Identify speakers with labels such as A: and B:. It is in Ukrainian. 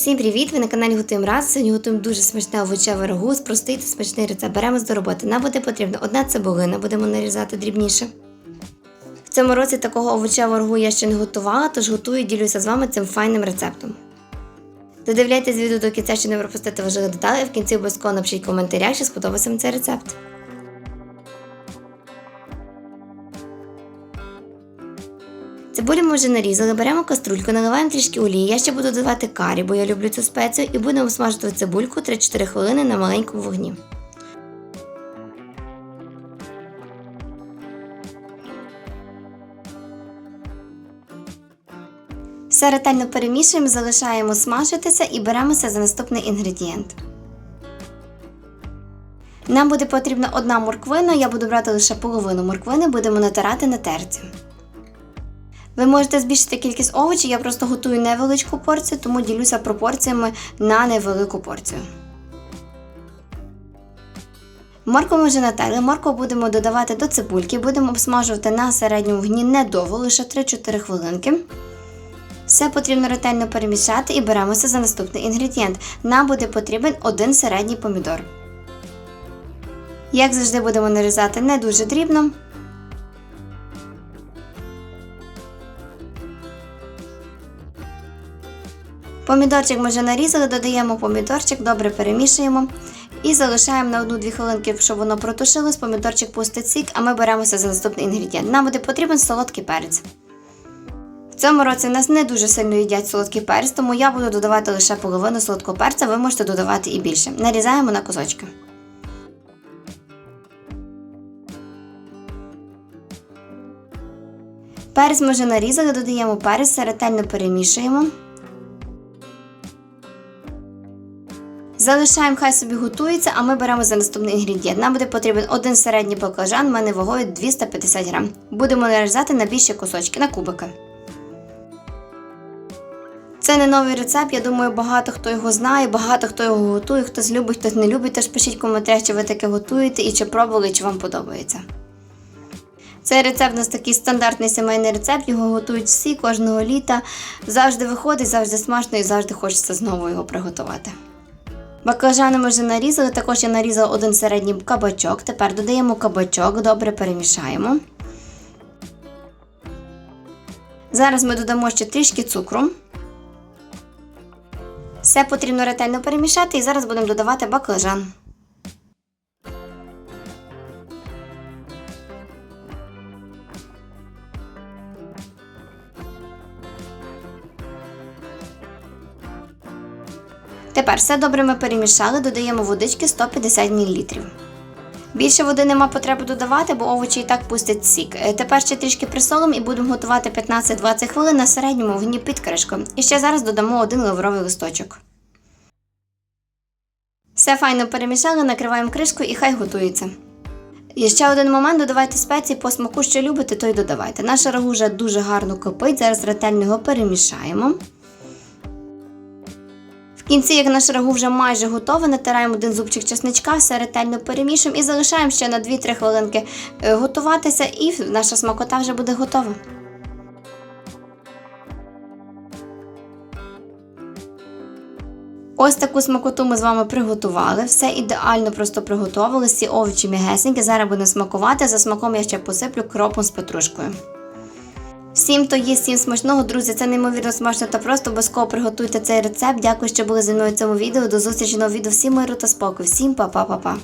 A: Всім привіт! Ви на каналі Готуємо раз. Сьогодні готуємо дуже смачне овочеве рагу з простий та смачний рецепт. Беремо до роботи. Нам буде потрібна одна цибулина, будемо нарізати дрібніше. В цьому році такого овочевого рагу я ще не готувала, тож готую і ділюся з вами цим файним рецептом. Додивляйтесь відео до кінця, щоб не пропустити важливі деталі, в кінці обов'язково напишіть в коментарях, чи сподобався вам цей рецепт. Цибулю ми вже нарізали, беремо каструльку, наливаємо трішки олії. Я ще буду додавати карі, бо я люблю цю спецію, і будемо смажити цибульку 3-4 хвилини на маленькому вогні. Все ретельно перемішуємо, залишаємо смажитися і беремося за наступний інгредієнт. Нам буде потрібна одна морквина, я буду брати лише половину морквини, будемо натирати на терці. Ви можете збільшити кількість овочів, я просто готую невеличку порцію, тому ділюся пропорціями на невелику порцію. Моркву ми вже натерли, моркву будемо додавати до цибульки, будемо обсмажувати на середньому вогні недовго, лише 3-4 хвилинки. Все потрібно ретельно перемішати і беремося за наступний інгредієнт. Нам буде потрібен один середній помідор. Як завжди, будемо нарізати не дуже дрібно. Помідорчик ми вже нарізали, додаємо помідорчик, добре перемішуємо і залишаємо на 1-2 хвилинки, щоб воно протушилось. Помідорчик пустить сік, а ми беремося за наступний інгредієнт. Нам буде потрібен солодкий перець. В цьому році нас не дуже сильно їдять солодкий перець, тому я буду додавати лише половину солодкого перця, ви можете додавати і більше. Нарізаємо на кусочки. Перець ми вже нарізали, додаємо перець, ретельно перемішуємо. Залишаємо, хай собі готується, а ми беремо за наступний інгредієнт. Нам буде потрібен один середній баклажан, в мене вагою 250 грам. Будемо нарізати на більші кусочки, на кубики. Це не новий рецепт, я думаю, багато хто його знає, багато хто його готує, хтось любить, хтось не любить. Тож пишіть в коментарях, чи ви таке готуєте і чи пробували, чи вам подобається. Цей рецепт у нас такий стандартний сімейний рецепт, його готують всі кожного літа. Завжди виходить, завжди смачно і завжди хочеться знову його приготувати. Баклажани ми вже нарізали, також я нарізала один середній кабачок. Тепер додаємо кабачок, добре перемішаємо. Зараз ми додамо ще трішки цукру. Все потрібно ретельно перемішати і зараз будемо додавати баклажан. Тепер все добре ми перемішали, додаємо водички 150 мл. Більше води нема потреби додавати, бо овочі і так пустять сік. Е, Тепер ще трішки присолимо і будемо готувати 15-20 хвилин на середньому вогні під кришкою. І ще зараз додамо один лавровий листочок. Все файно перемішали, накриваємо кришкою і хай готується. І ще один момент, додавайте спеції по смаку, що любите, то й додавайте. Наша рагу вже дуже гарно кипить, зараз ретельно його перемішаємо. Кінці, як наш рагу вже майже готове, натираємо один зубчик чесничка, все ретельно перемішуємо і залишаємо ще на 2-3 хвилинки е, готуватися, і наша смакота вже буде готова. Ось таку смакоту ми з вами приготували. Все ідеально просто приготували, всі овочі м'ягесенькі. Зараз будемо смакувати. За смаком я ще посиплю кропом з петрушкою. Всім, хто їсть, всім смачного, друзі, це неймовірно смачно та просто обов'язково приготуйте цей рецепт. Дякую, що були зі мною в цьому відео. До зустрічі нового відео. Всім миру та спокою. Всім па-па-па-па.